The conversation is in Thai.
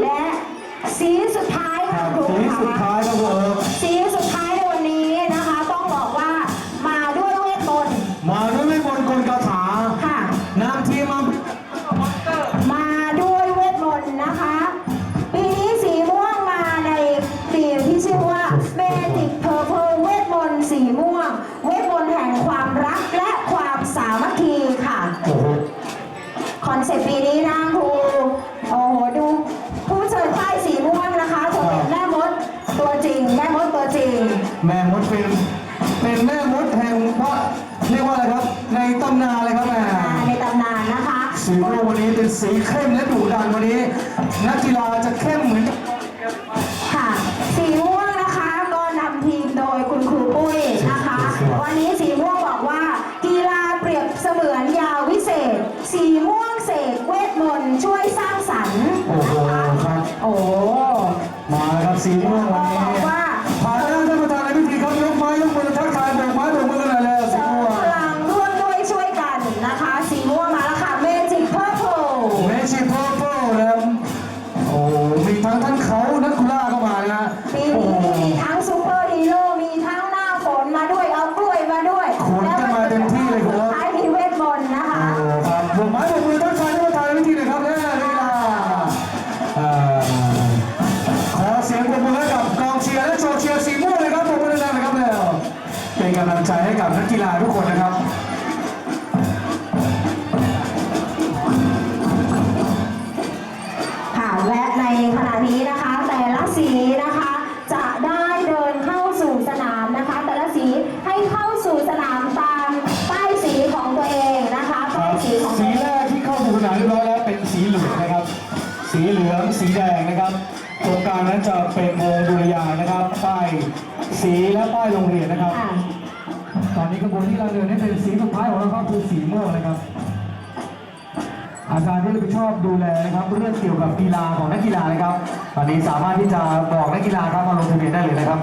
และสีสุดท้ายคค่ะรับครูสีสุดค่ะท้ายครับผมสีสุดท้ายในวันนี้นะคะ ต้องบอกว่ามาด้วยเวทมนต์มาด้วยไม่บนต์กลคาถาค่ะนำทีมมามาด้วยเวทมนต์นะคะ ปีนี้สีม่วงมาในธีมที่ชื่อว่า Magic Purple เวทมนต์สีม่วง เวทมนต์แห่งความรักและความสามัคคีค่ะโอ้โหคอนเซ็ปต์ปีนี้นะ แม่มดเป็นเป็นแม่มดแห่งเพราะเรียกว่าอะไรครับ ในตำนานเลยครับแม่ในตำนานนะคะสีม่วงวันนี้เป็นสีเข้มและดุดันวันนี้ นักกีฬาจะเข้มเหมือนกับค่ะ สีม่วงนะคะก็นำทีมโดยคุณครูปุ้ยนะคะ วันนี้สีม่วงบอกว่า กีฬาเปรียบเสมือนยาวิเศษ สีม่วงเสกเวทมนต์ช่วยสร้างสรรค์โอ้โหนะคะครับ โอ้โหมาแล้วครับสีม่วงวันนี้ กำลังใจให้กับนักกีฬาทุกคนนะครับค่ะและในขณะนี้นะคะ แต่ละสีนะคะ จะได้เดินเข้าสู่สนามนะคะ แต่ละสีให้เข้าสู่สนามตามป้ายสีของตัวเองนะคะป้ายสีของตัสีวเอแรงกที่เข้าสู่สนามเรียบร้อยแล้วเป็นสีเหลืองนะครับ สีเหลืองสีแดงนะครับตรงกลางนั้นจะเป็นวงดุริยางค์นะครับป้ายสีและป้ายโรงเรียนนะครับ ค่ะ ตอนนี้กระบวนที่เราเดินนี่เป็นสีสุดท้ายของเราครับคือสีม่วงนะครับ อาจารย์ที่รับผิดชอบดูแลนะครับเรื่องเกี่ยวกับกีฬาของนักกีฬานะครับ ตอนนี้สามารถที่จะบอกนักกีฬาครับมาลงทะเบียนได้เลยนะครับ